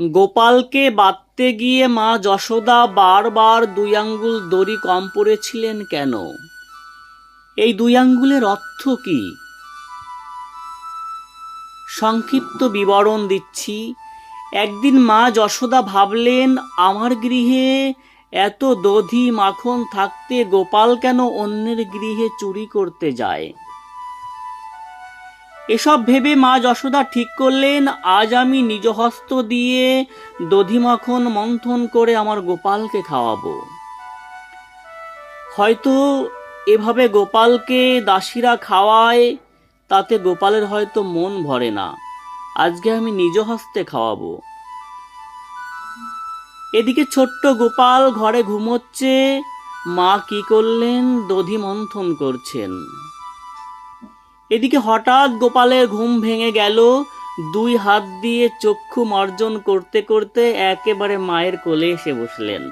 গোপালকে বাঁধতে গিয়ে মা যশোদা বারবার দুই আঙ্গুল দড়ি কম পড়েছিলেন কেন? এই দুই আঙ্গুলের অর্থ কি? সংক্ষিপ্ত বিবরণ দিচ্ছি। একদিন মা যশোদা ভাবলেন, আমার গৃহে এত দধি মাখন থাকতে গোপাল কেন অন্যের গৃহে চুরি করতে যায়? এসব ভেবে মা যশোদা ঠিক করলেন, আজ আমি নিজ হস্ত দিয়ে দধি মাখন মন্থন করে আমার গোপালকে খাওয়াবো। হয়তো এভাবে গোপালকে দাসীরা খাওয়ায়, তাতে গোপালের হয়তো মন ভরে না। আজকে আমি নিজ হস্তে খাওয়াবো। এদিকে ছোট্ট গোপাল ঘরে ঘুমোচ্ছে। মা কি করলেন? দধি মন্থন করছেন। এদিকে হঠাৎ গোপালের ঘুম ভেঙে গেল। দুই হাত দিয়ে চক্ষু মার্জন করতে করতে একেবারে মায়ের কোলে এসে বসলেন।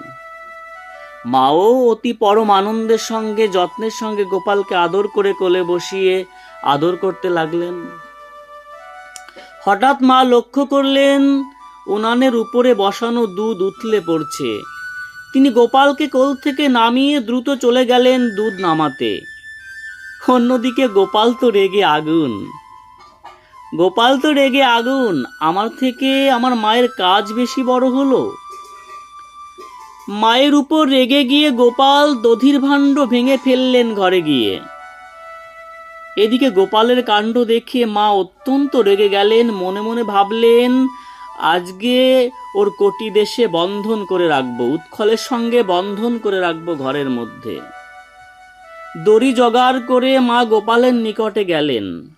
মাও অতি পরম আনন্দের সঙ্গে, যত্নের সঙ্গে গোপালকে আদর করে কোলে বসিয়ে আদর করতে লাগলেন। হঠাৎ মা লক্ষ্য করলেন, উনানের উপরে বসানো দুধ উথলে পড়ছে। তিনি গোপালকে কোল থেকে নামিয়ে দ্রুত চলে গেলেন দুধ নামাতে। অন্যদিকে গোপাল তো রেগে আগুন। গোপাল তো রেগে আগুন, আমার থেকে আমার মায়ের কাজ বেশি বড় হলো। মায়ের উপর রেগে গিয়ে গোপাল দধির ভাণ্ড ভেঙে ফেললেন ঘরে গিয়ে। এদিকে গোপালের কাণ্ড দেখে মা অত্যন্ত রেগে গেলেন, মনে মনে ভাবলেন, আজকে ওর কোটি দেশে বন্ধন করে রাখব, উৎখলের সঙ্গে বন্ধন করে রাখব ঘরের মধ্যে। দড়ি জোগাড় করে মা গোপালের নিকটে গেলেন।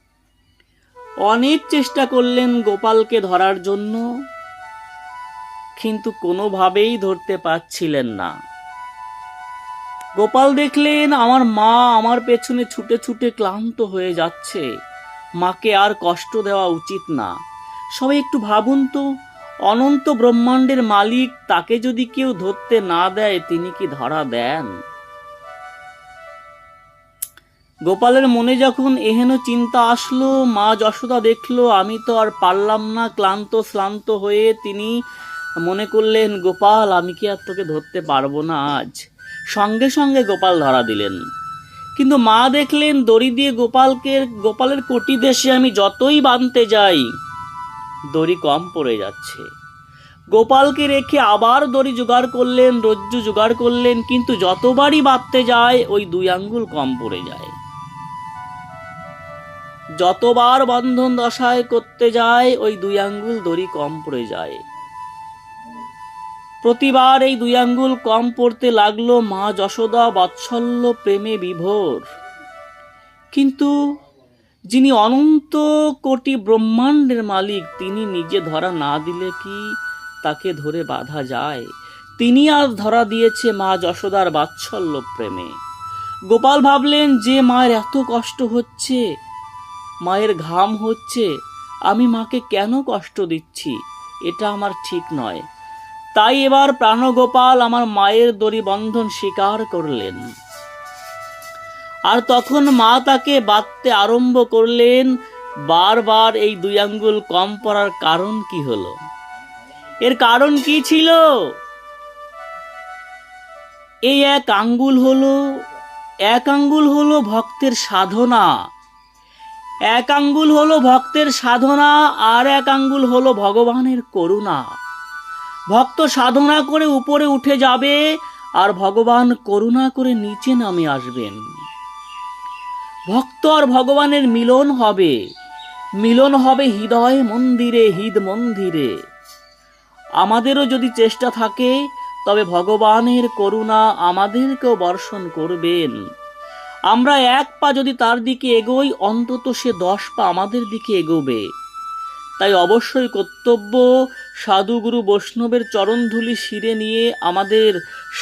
অনেক চেষ্টা করলেন গোপালকে ধরার জন্য, কিন্তু কোনোভাবেই ধরতে পারছিলেন না। গোপাল দেখলেন, আমার মা আমার পেছনে ছুটে ছুটে ক্লান্ত হয়ে যাচ্ছে। মাকে আর কষ্ট দেওয়া উচিত না। সবাই একটু ভাবুন তো, অনন্ত ব্রহ্মাণ্ডের মালিক তাকে যদি কেউ ধরতে না দেয়, তিনি কি ধরা দেন? গোপালের মনে যখন এহেন চিন্তা আসলো, মা যশোদা দেখল, আমি তো আর পারলাম না, ক্লান্ত শ্লান্ত হয়ে তিনি মনে করলেন, গোপাল, আমি কি আর তোকে ধরতে পারব না আজ? সঙ্গে সঙ্গে গোপাল ধরা দিলেন। কিন্তু মা দেখলেন, দড়ি দিয়ে গোপালকে, গোপালের কোটি দেশে আমি যতই বাঁধতে যাই, দড়ি কম পড়ে যাচ্ছে। গোপালকে রেখে আবার দড়ি জোগাড় করলেন, রজ্জু জোগাড় করলেন, কিন্তু যতবারই বাঁধতে যায়, ওই দুই আঙ্গুল কম পড়ে যায়। যতবার বন্ধন দশায় করতে যায়, ওই দুই আঙ্গুল দড়ি কম পড়ে যায়। প্রতিবার এই দুই আঙ্গুল কম পড়তে লাগল মা যশোদা বাৎসল্য প্রেমে বিভোর। কিন্তু যিনি অনন্ত কোটি ব্রহ্মাণ্ডের মালিক, তিনি নিজে ধরা না দিলে কি তাকে ধরে বাধা যায়? তিনি আজ ধরা দিয়েছে মা যশোদার বাৎসল্য প্রেমে। গোপাল ভাবলেন, যে মায়ের এত কষ্ট হচ্ছে মায়ের ঘাম হচ্ছে, আমি মাকে কেন কষ্ট দিচ্ছি? এটা আমার ঠিক নয়। তাই এবার প্রাণগোপাল আমার মায়ের দড়ি বন্ধন স্বীকার করলেন। আর তখন মা তাকে বাঁধতে আরম্ভ করলেন, বারবার এই দুই আঙ্গুল কম পড়ার কারণ কি হলো? এর কারণ কি ছিল? এই এক আঙ্গুল হলো, এক আঙ্গুল হলো ভক্তের সাধনা। এক আঙ্গুল হলো ভক্তের সাধনা, আর এক আঙ্গুল হলো ভগবানের করুণা। ভক্ত সাধনা করে উপরে উঠে যাবে, আর ভগবান করুণা করে নিচে নামে আসবেন। ভক্ত আর ভগবানের মিলন হবে। মিলন হবে হৃদয় মন্দিরে, হৃদ মন্দিরে। আমাদেরও যদি চেষ্টা থাকে, তবে ভগবানের করুণা আমাদেরকেও বর্ষণ করবেন। আমরা এক পা যদি তার দিকে এগোই, অন্তত সে দশ পা আমাদের দিকে এগোবে। তাই অবশ্যই কর্তব্য সাধুগুরু বৈষ্ণবের চরণধুলি শিরে নিয়ে আমাদের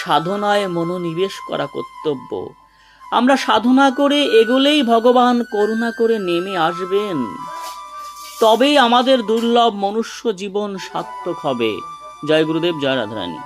সাধনায় মনোনিবেশ করা কর্তব্য। আমরা সাধনা করে এগোলেই ভগবান করুণা করে নেমে আসবেন। তবেই আমাদের দুর্লভ মনুষ্য জীবন সার্থক হবে। জয় গুরুদেব, জয় রাধারানী।